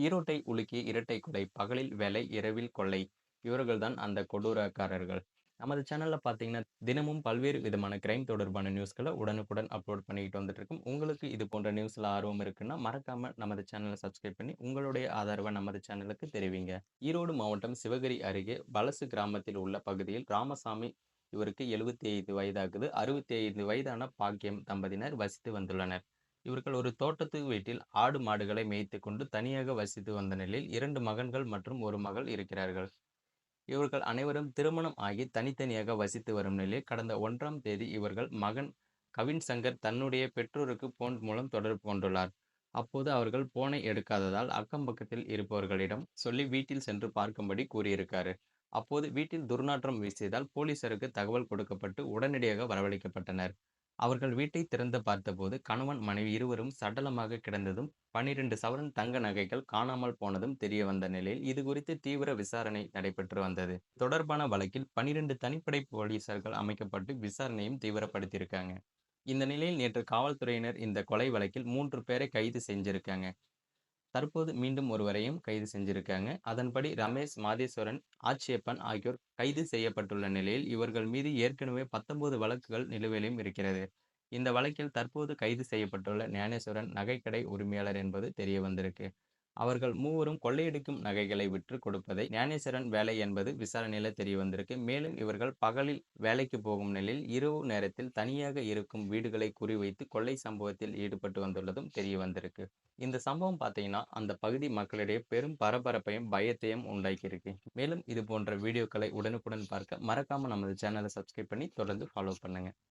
ஈரோட்டை உலுக்கிய இரட்டை கொலை பகலில் வேலை இரவில் கொள்ளை. இவர்கள்தான் அந்த கொடூரக்காரர்கள். நமது சேனலில் பார்த்தீங்கன்னா தினமும் பல்வேறு விதமான கிரைம் தொடர்பான நியூஸ்களை உடனுக்குடன் அப்லோட் பண்ணிக்கிட்டு வந்துட்டு இருக்கும் உங்களுக்கு இது போன்ற நியூஸில் ஆர்வம் இருக்குன்னா மறக்காம நமது சேனலை சப்ஸ்கிரைப் பண்ணி உங்களுடைய ஆதரவை நமது சேனலுக்கு தெரிவிங்க. ஈரோடு மாவட்டம் சிவகிரி அருகே பலசு கிராமத்தில் உள்ள பகுதியில் ராமசாமி இவருக்கு எழுபத்தி ஐந்து வயதாகுது. அறுபத்தி ஐந்து வயதான பாக்கியம் தம்பதியினர் வசித்து வந்துள்ளனர். இவர்கள் ஒரு தோட்டத்து வீட்டில் ஆடு மாடுகளை மேய்த்து கொண்டு தனியாக வசித்து வந்த நிலையில் இரண்டு மகன்கள் மற்றும் ஒரு மகள் இருக்கிறார்கள். இவர்கள் அனைவரும் திருமணம் ஆகி தனித்தனியாக வசித்து வரும் நிலையில் கடந்த ஒன்றாம் தேதி இவர்கள் மகன் கவின் சங்கர் தன்னுடைய பெற்றோருக்கு போன் மூலம் தொடர்பு கொண்டுள்ளார். அப்போது அவர்கள் போனை எடுக்காததால் அக்கம் பக்கத்தில் இருப்பவர்களிடம் சொல்லி வீட்டில் சென்று பார்க்கும்படி கூறியிருக்காரு. அப்போது வீட்டில் துர்நாற்றம் வீசியதால் போலீசாருக்கு தகவல் கொடுக்கப்பட்டு உடனடியாக வரவழைக்கப்பட்டனர். அவர்கள் வீட்டை திறந்து பார்த்தபோது கணவன் மனைவி இருவரும் சடலமாக கிடந்ததும் பன்னிரண்டு சவரன் தங்க நகைகள் காணாமல் போனதும் தெரிய வந்த நிலையில் இது குறித்து தீவிர விசாரணை நடைபெற்று வந்தது. தொடர்பான வழக்கில் பன்னிரண்டு தனிப்படை போலீசார்கள் அமைக்கப்பட்டு விசாரணையும் தீவிரப்படுத்தியிருக்காங்க. இந்த நிலையில் நேற்று காவல்துறையினர் இந்த கொலை வழக்கில் மூன்று பேரை கைது செஞ்சிருக்காங்க. தற்போது மீண்டும் ஒருவரையும் கைது செஞ்சிருக்காங்க. அதன்படி ரமேஷ் மாதேஸ்வரன் ஆட்சியப்பன் ஆகியோர் கைது செய்யப்பட்டுள்ள நிலையில் இவர்கள் மீது ஏற்கனவே பத்தொன்பது வழக்குகள் நிலுவையிலும் இருக்கிறது. இந்த வழக்கில் தற்போது கைது செய்யப்பட்டுள்ள ஞானேஸ்வரன் நகைக்கடை உரிமையாளர் என்பது தெரிய வந்திருக்கு அவர்கள் மூவரும் கொள்ளையடிக்கும் நகைகளை விற்று கொடுப்பதை ஞானேஸ்வரன் வேலை என்பது விசாரணையில் தெரிய வந்திருக்கு மேலும் இவர்கள் பகலில் வேலைக்கு போகும் நிலையில் இரவு நேரத்தில் தனியாக இருக்கும் வீடுகளை குறிவைத்து கொள்ளை சம்பவத்தில் ஈடுபட்டு வந்துள்ளதும் தெரிய வந்திருக்கு இந்த சம்பவம் பார்த்தீங்கன்னா அந்த பகுதி மக்களிடையே பெரும் பரபரப்பையும் பயத்தையும் உண்டாக்கியிருக்கு. மேலும் இது போன்ற வீடியோக்களை உடனுக்குடன் பார்க்க மறக்காமல் நமது சேனலை சப்ஸ்கிரைப் பண்ணி தொடர்ந்து ஃபாலோ பண்ணுங்கள்